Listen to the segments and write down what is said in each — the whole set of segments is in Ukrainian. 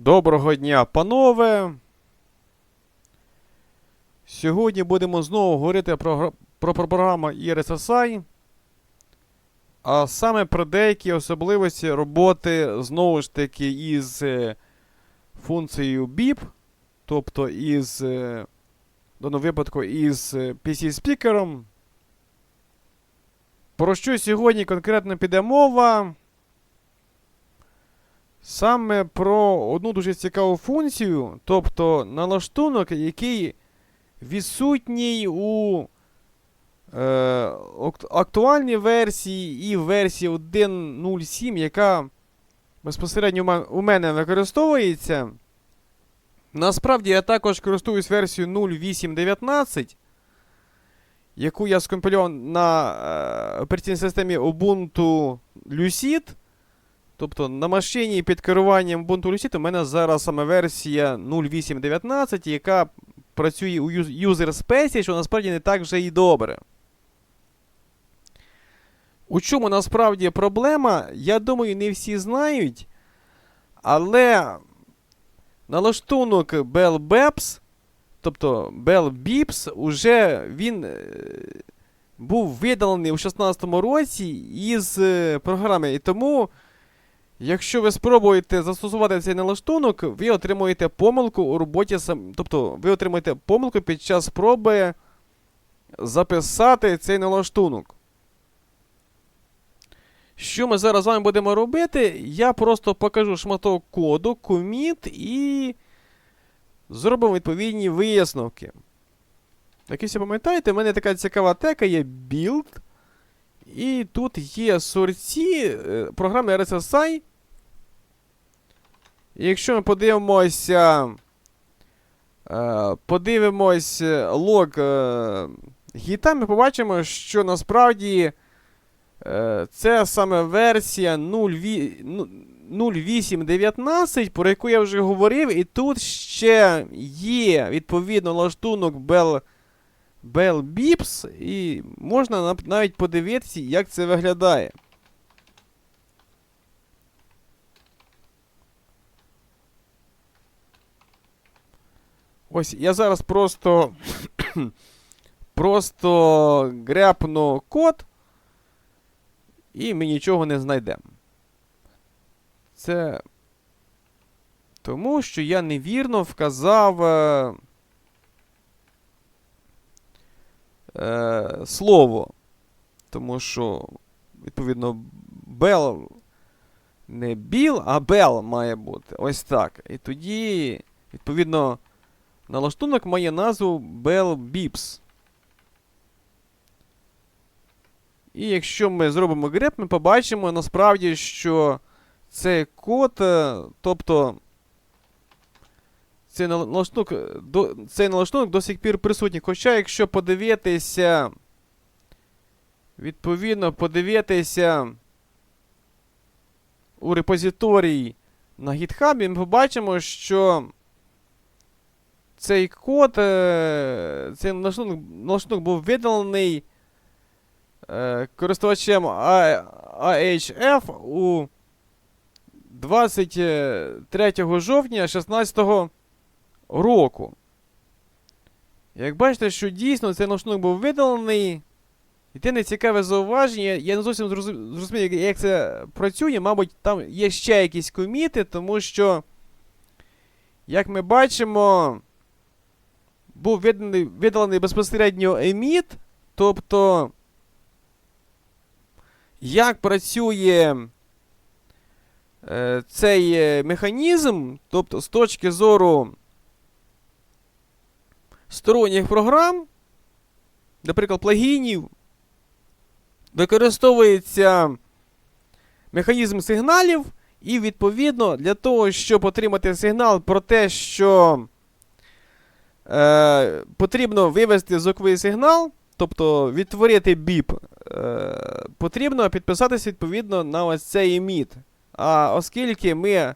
Доброго дня, панове. Сьогодні будемо знову говорити про, про, про програму ERSSI, а саме про деякі особливості роботи знову ж таки із е, функцією BIP, тобто із, е, в даному випадку, із е, PC-спікером. Про що сьогодні конкретно піде мова? Саме про одну дуже цікаву функцію, тобто налаштунок, який відсутній у е, актуальній версії і версії 1.07, яка безпосередньо у мене використовується. Насправді я також користуюсь версією 0.8.19, яку я скомпільовав на е, операційній системі Ubuntu Lucid. Тобто на машині під керуванням Ubuntu Lucid у мене зараз саме версія 0.8.19, яка працює у юз- User Space, що насправді не так вже і добре. У чому насправді проблема, я думаю, не всі знають. Але налаштунок Bell Beps, тобто Bell Beeps, уже він е, був видалений у 2016 році із е, програми. І тому. Якщо ви спробуєте застосувати цей налаштунок, ви отримуєте помилку у роботі сам. Тобто ви отримуєте помилку під час спроби записати цей налаштунок. Що ми зараз з вами будемо робити? Я просто покажу шматок коду, commit і зробимо відповідні висновки. Як всі пам'ятаєте, в мене така цікава тека є build. І тут є сорці е, програми RSSI. Якщо ми подивимося. е, Подивимось е, лог е, гіта, ми побачимо, що насправді це саме версія 0.8 ну, 0.8.19, про яку я вже говорив, і тут ще є відповідно лаштунок Bell Bell Beeps, і можна навіть подивитися, як це виглядає. Ось я зараз просто. просто гряпну код, і ми нічого не знайдемо. Це. Тому що я невірно вказав. Е... е, слово. Тому що, відповідно, Бел не Біл, а Бел має бути. Ось так. І тоді, відповідно, налаштунок має назву Bell Beeps. І якщо ми зробимо греб, ми побачимо насправді, що цей код, е, тобто цей налаштунок, е, до, цей налаштунок до сих пір присутній. Хоча, якщо подивитися, відповідно, подивитися у репозиторії на GitHub, ми побачимо, що цей код, е, цей налаштунок, налаштунок був видалений е, користувачем AHF у 23 жовтня 2016 року. Як бачите, що дійсно цей налаштунок був видалений. Єдине цікаве зауваження, я не зовсім зрозу- зрозумів, як- як це працює. Мабуть, там є ще якісь коміти, тому що, як ми бачимо, був видалений безпосередньо emit, тобто, як працює е, цей е, механізм, тобто з точки зору сторонніх програм, наприклад, плагінів, використовується механізм сигналів, і, відповідно, для того, щоб отримати сигнал про те, що е, потрібно вивести звуковий сигнал, тобто відтворити біп, е, потрібно підписатися відповідно на ось цей emit. А оскільки ми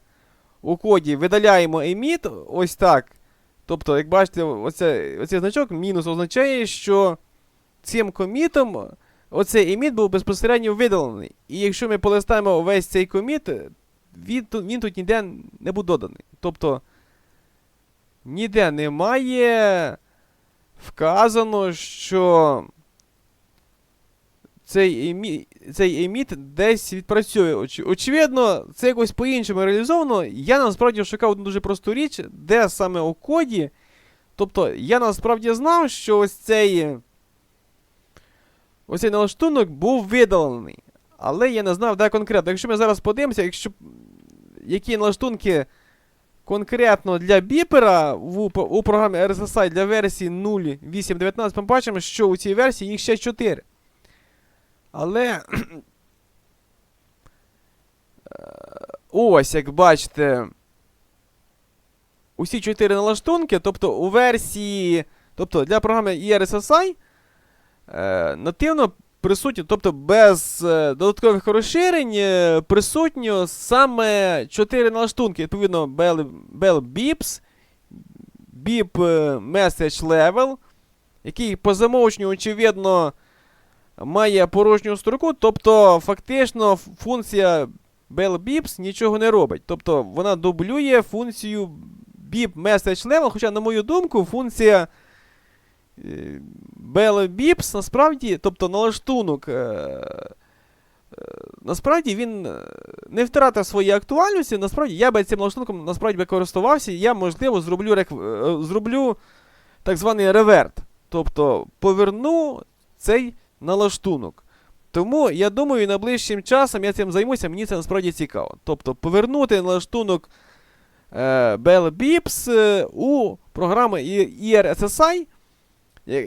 у коді видаляємо emit, ось так. Тобто, як бачите, оце, оцей значок мінус означає, що цим комітом оцей еміт був безпосередньо видалений. І якщо ми полистаємо весь цей коміт, він, він тут ніде не був доданий. Тобто ніде немає вказано, що цей, емі... цей еміт десь відпрацює. Оч... Очевидно, це якось по-іншому реалізовано. Я насправді шукав одну дуже просту річ, де саме у коді. Тобто, я насправді знав, що ось цей. Ось цей налаштунок був видалений. Але я не знав, де конкретно. Якщо ми зараз подивимося, якщо які налаштунки конкретно для біпера в, у програмі RSSI для версії 0.8.19, ми бачимо, що у цій версії їх ще 4. Але. Ось, як бачите. Усі 4 налаштунки, тобто у версії. Тобто для програми ERSSI е, нативно присутні, тобто без е, додаткових розширень, е, присутньо саме 4 налаштунки. Відповідно, Bell, Bell Beeps, Beep е, Message Level, який по замовченню, очевидно, має порожню строку, тобто фактично функція Bell Beeps нічого не робить. Тобто вона дублює функцію Beep Message Level, хоча, на мою думку, функція е, Bell Beeps насправді, тобто налаштунок, е, е, насправді він не втратив своєї актуальності. Насправді я би цим налаштунком насправді би користувався, і я, можливо, зроблю, рек... зроблю так званий реверт. Тобто поверну цей налаштунок. Тому я думаю, найближчим часом я цим займуся, мені це насправді цікаво. Тобто повернути налаштунок Bell Beeps е, у програму ERSSI,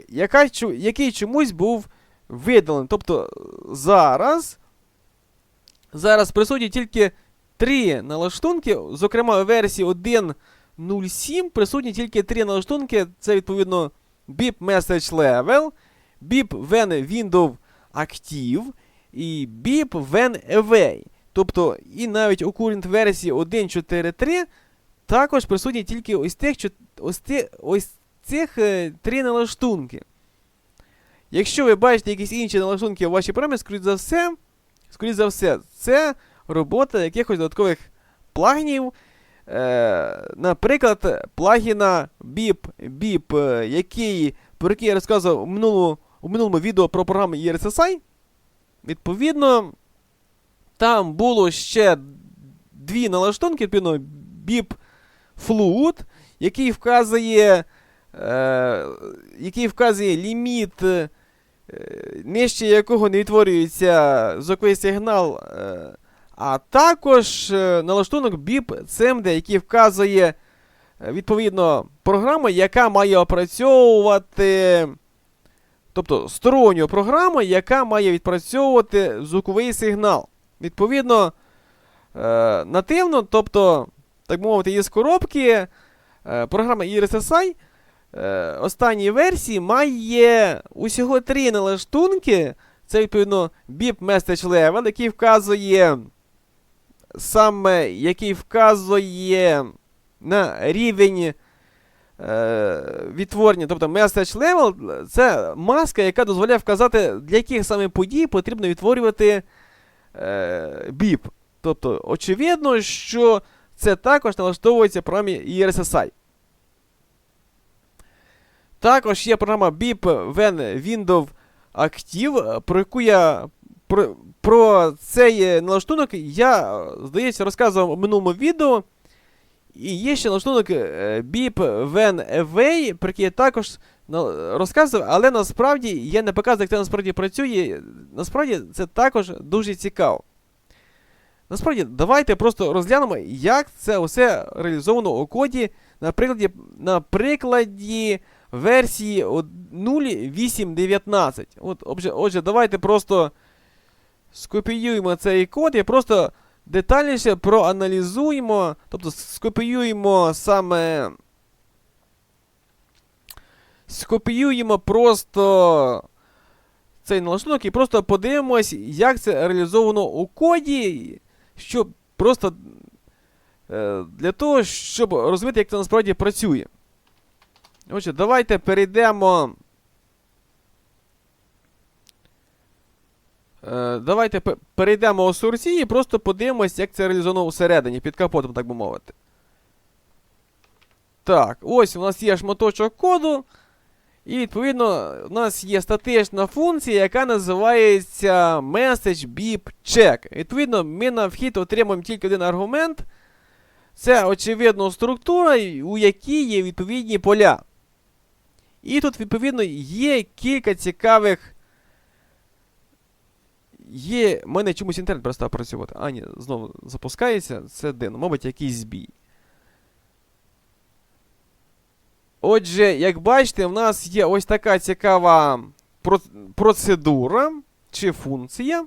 яка, який чомусь був видалений. Тобто зараз, зараз присутні тільки три налаштунки, зокрема у версії 1.07 присутні тільки три налаштунки. Це відповідно Beep Message Level, Beep When Window Active і Beep When Away. Тобто, і навіть у current версії 1.4.3 також присутні тільки ось тих, ось ось цих е, три налаштунки. Якщо ви бачите якісь інші налаштунки у вашій програмі, скоріш за все, скоріш за все, це робота якихось додаткових плагінів. Е, наприклад, плагіна Beep, Beep, е, який, про який я розказував у минулому, у минулому відео про програму ERSSI. Відповідно, там було ще дві налаштунки, відповідно, Beep Float, який вказує, який вказує ліміт, е, нижче якого не відтворюється звуковий сигнал. Е, а також е, налаштунок BIP CMD, який вказує е, відповідно програму, яка має опрацьовувати. Тобто сторонню програму, яка має відпрацьовувати звуковий сигнал. Відповідно, е, нативно, тобто, так мовити, із коробки, е, програма ERSSI е, останньої версії має усього три налаштунки. Це, відповідно, Beep Message Level, який вказує саме який вказує на рівень е, відтворення, тобто Message Level, це маска, яка дозволяє вказати, для яких саме подій потрібно відтворювати е, BIP. Тобто, очевидно, що це також налаштовується програмі ERSSI. Також є програма BIP When Window Active, про яку я про, про цей е, налаштунок я, здається, розказував у минулому відео. І є ще налаштунок е, Beep When Away, про який я також розказував, але насправді я не показую, як це насправді працює. Насправді це також дуже цікаво. Насправді, давайте просто розглянемо, як це все реалізовано у коді на прикладі, на прикладі версії 0.8.19. От, отже, отже, давайте просто скопіюємо цей код і просто детальніше проаналізуємо, тобто скопіюємо саме. Скопіюємо просто цей налаштунок і просто подивимось, як це реалізовано у коді, щоб просто е, для того, щоб розуміти, як це насправді працює. Отже, давайте перейдемо. Е, давайте перейдемо у сорсі і просто подивимось, як це реалізовано всередині, під капотом, так би мовити. Так, ось у нас є шматочок коду. І відповідно у нас є статична функція, яка називається message beep check. Відповідно, ми на вхід отримуємо тільки один аргумент. Це, очевидно, структура, у якій є відповідні поля. І тут, відповідно, є кілька цікавих. Є. У мене чомусь інтернет перестав працювати. А, ні, знову запускається. Це дивно, мабуть, якийсь збій. Отже, як бачите, в нас є ось така цікава процедура чи функція.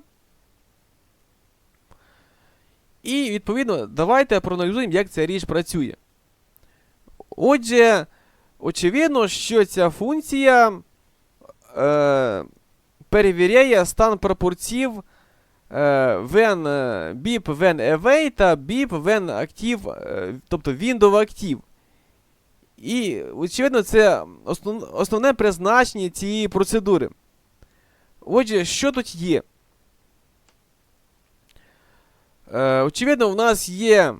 І, відповідно, давайте проаналізуємо, як ця річ працює. Отже, очевидно, що ця функція е, перевіряє стан прапорців е, when е, beep when away та beep when active, е, тобто window active. І, очевидно, це основ, основне призначення цієї процедури. Отже, що тут є? Е, очевидно, в нас є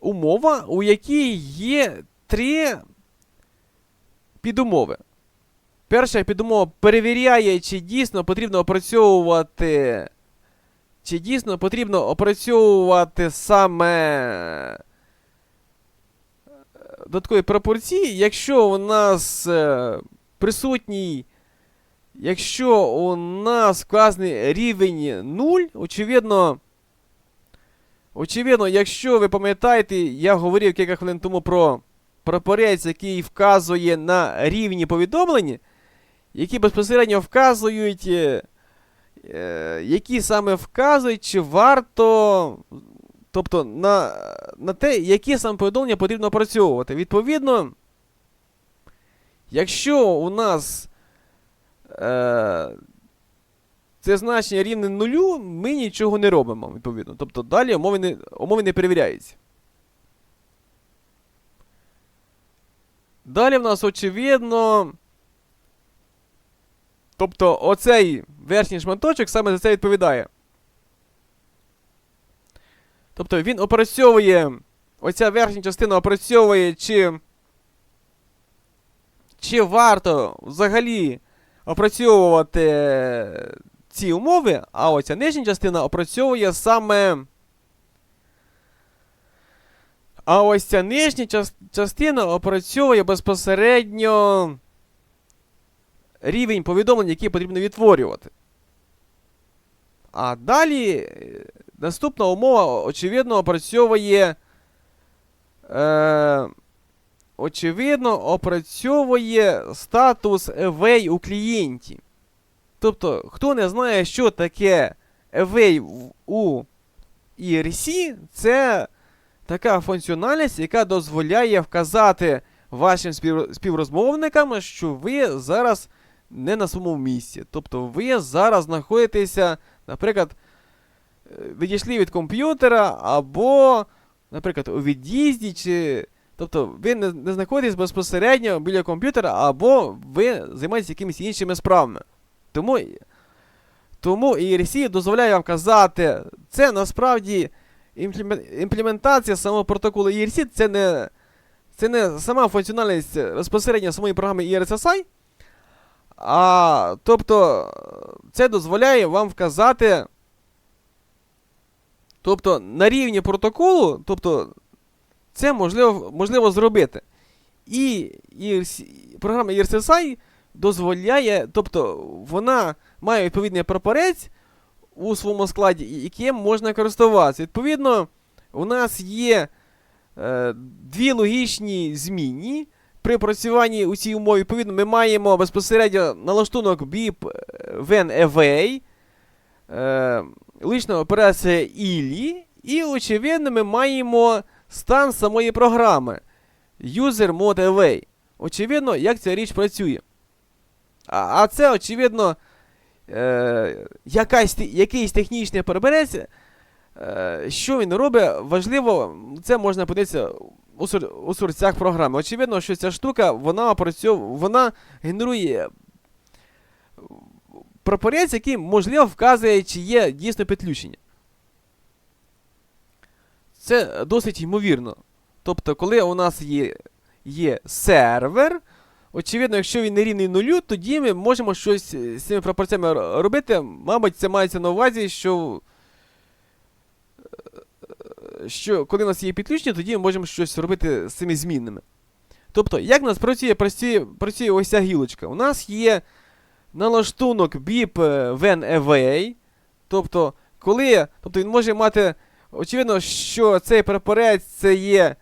умова, у якій є три підумови. Перша підумова перевіряє, чи дійсно потрібно опрацьовувати. Чи дійсно потрібно опрацьовувати саме додаткові пропорції, якщо у нас е, присутній, якщо у нас вказаний рівень 0, очевидно, очевидно, якщо ви пам'ятаєте, я говорив кілька хвилин тому про прапорець, який вказує на рівні повідомлення, які безпосередньо вказують, е, е, які саме вказують, чи варто Тобто на, на те, які саме повідомлення потрібно опрацьовувати. Відповідно, якщо у нас е, це значення рівне нулю, ми нічого не робимо, відповідно. Тобто далі умови не, умови не перевіряються. Далі в нас очевидно. Тобто оцей верхній шматочок саме за це відповідає. Тобто він опрацьовує. Оця верхня частина опрацьовує, чи. Чи варто взагалі опрацьовувати ці умови, а оця нижня частина опрацьовує саме. А ось ця нижня час- частина опрацьовує безпосередньо рівень повідомлень, які потрібно відтворювати. А далі е, наступна умова, очевидно, опрацьовує. Е, очевидно, опрацьовує статус away у клієнті. Тобто, хто не знає, що таке away у ERC, це така функціональність, яка дозволяє вказати вашим співрозмовникам, що ви зараз не на своєму місці. Тобто ви зараз знаходитеся, наприклад, е, відійшли від комп'ютера, або, наприклад, у від'їзді, чи. Тобто ви не, не знаходитесь безпосередньо біля комп'ютера, або ви займаєтесь якимись іншими справами. Тому, тому ERC дозволяє вам казати, це насправді імплементація самого протоколу ERC, це не, це не сама функціональність безпосередньо самої програми ERSSI, а тобто це дозволяє вам вказати. Тобто на рівні протоколу, тобто це можливо, можливо зробити. І, ERC, програма ERSSI дозволяє, тобто вона має відповідний прапорець у своєму складі, яким можна користуватися. Відповідно, у нас є е, дві логічні змінні. При опрацюванні у цій умові, відповідно, ми маємо безпосередньо налаштунок BIP е, when away, е, лична операція ILI, і, очевидно, ми маємо стан самої програми User Mode Away. Очевидно, як ця річ працює. А, а це, очевидно, е, якась, якийсь технічний приберець. Е, що він робить? Важливо, це можна подивитися у, сор- у сорцях програми. Очевидно, що ця штука вона опрацьовує, вона генерує прапорець, який, можливо, вказує, чи є дійсно підключення. Це досить ймовірно. Тобто, коли у нас є, є сервер, очевидно, якщо він не рівний нулю, тоді ми можемо щось з цими пропорціями робити. Мабуть, це мається на увазі, що. е, Що коли у нас є підключення, тоді ми можемо щось робити з цими змінними. Тобто, як у нас працює, працює, працює ось ця гілочка? У нас є налаштунок BIP е, when away. Тобто, коли. Тобто він може мати. Очевидно, що цей прапорець це є е,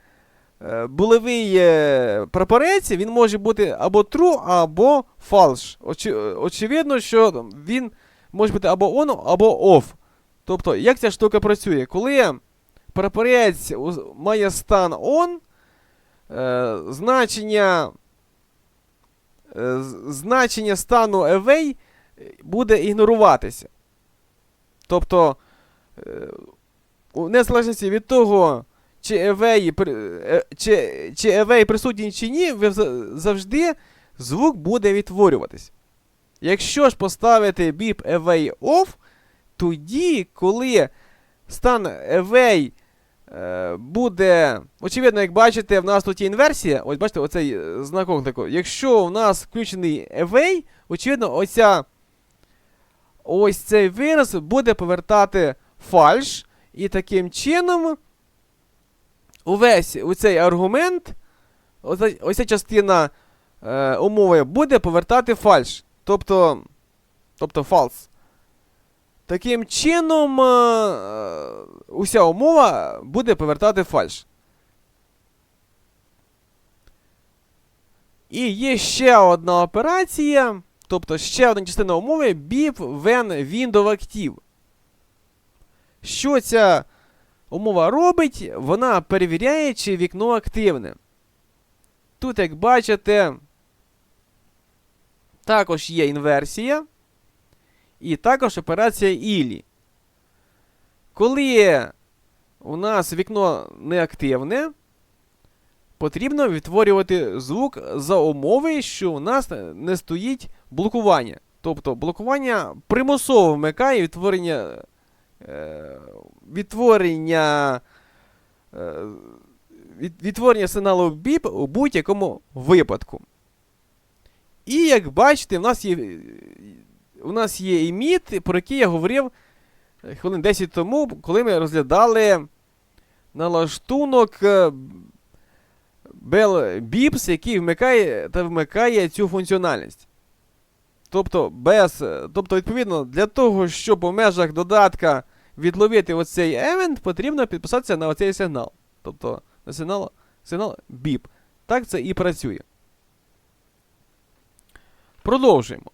булевий е, прапорець, він може бути або true, або false. Очі, очевидно, що він може бути або on, або off. Тобто, як ця штука працює? Коли прапорець має стан on, е, значення, е, значення стану away буде ігноруватися. Тобто, у незалежності від того, чи при- е, чи, чи away присутній чи ні, завжди звук буде відтворюватись. Якщо ж поставити beep away off, тоді, коли стан away е, буде. Очевидно, як бачите, в нас тут є інверсія. Ось бачите, оцей е, знак оклику. Якщо у нас включений away, очевидно, оця, ось цей вираз буде повертати фальш. І таким чином увесь цей аргумент, ось ця частина е, умови буде повертати фальш. Тобто, тобто false. Таким чином, е, е, уся умова буде повертати фальш. І є ще одна операція, тобто ще одна частина умови beep when window active. Що ця умова робить? Вона перевіряє, чи вікно активне. Тут, як бачите, також є інверсія. І також операція ілі. Коли у нас вікно неактивне, потрібно відтворювати звук за умови, що у нас не стоїть блокування. Тобто блокування примусово вмикає відтворення, відтворення, е, від, відтворення сигналу біп у будь-якому випадку. І як бачите, у нас є у нас є іміт, про який я говорив е, хвилин 10 тому, коли ми розглядали налаштунок е, Bell Bips, який вмикає та вмикає цю функціональність. Тобто, без, е, тобто, відповідно, для того, щоб у межах додатка відловити оцей евент, потрібно підписатися на оцей сигнал. Тобто на сигнал, сигнал BIP. Так це і працює. Продовжуємо.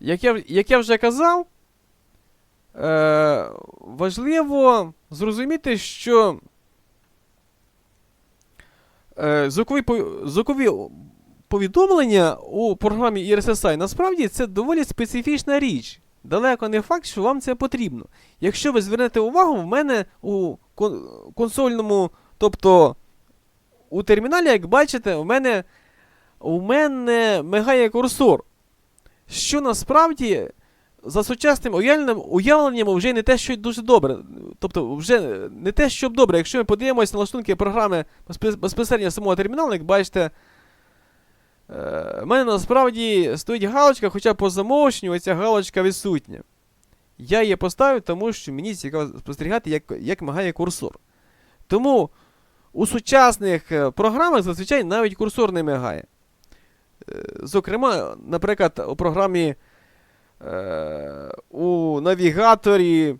Як я, як я вже казав, е, важливо зрозуміти, що е, звукові, звукові повідомлення у програмі RSSI насправді це доволі специфічна річ. Далеко не факт, що вам це потрібно. Якщо ви звернете увагу, в мене у кон- консольному, тобто у терміналі, як бачите, у мене, у мене мигає курсор що насправді за сучасним уявленням, вже не те, що дуже добре. Тобто, вже не те, що добре. Якщо ми подивимося на лаштунки програми безпосередньо самого терміналу, як бачите, е, в мене насправді стоїть галочка, хоча по замовченню ця галочка відсутня. Я її поставив, тому що мені цікаво спостерігати, як, як мигає курсор. Тому у сучасних е, програмах зазвичай навіть курсор не мигає. Е, Зокрема, наприклад, у програмі е, у навігаторі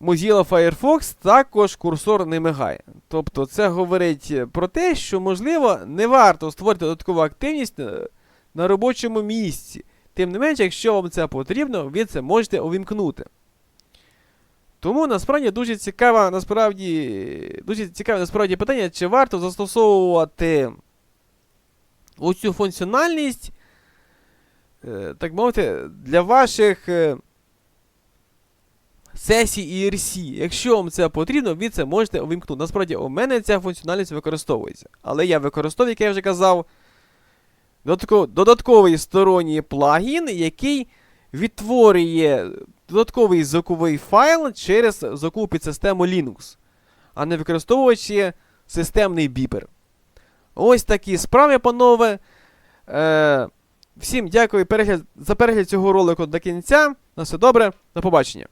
Mozilla Firefox також курсор не мигає. Тобто це говорить про те, що, можливо, не варто створити додаткову активність на, на робочому місці. Тим не менше, якщо вам це потрібно, ви це можете увімкнути. Тому насправді дуже цікаве, насправді, дуже цікаве насправді питання, чи варто застосовувати оцю функціональність, е, так мовити, для ваших сесій ERC. Якщо вам це потрібно, ви це можете увімкнути. Насправді, у мене ця функціональність використовується. Але я використовую, як я вже казав, додатковий сторонній плагін, який відтворює додатковий звуковий файл через звукову підсистему Linux. а не використовуючи системний біпер. Ось такі справи, панове. Е, всім дякую за перегляд цього ролику до кінця. На все добре, до побачення.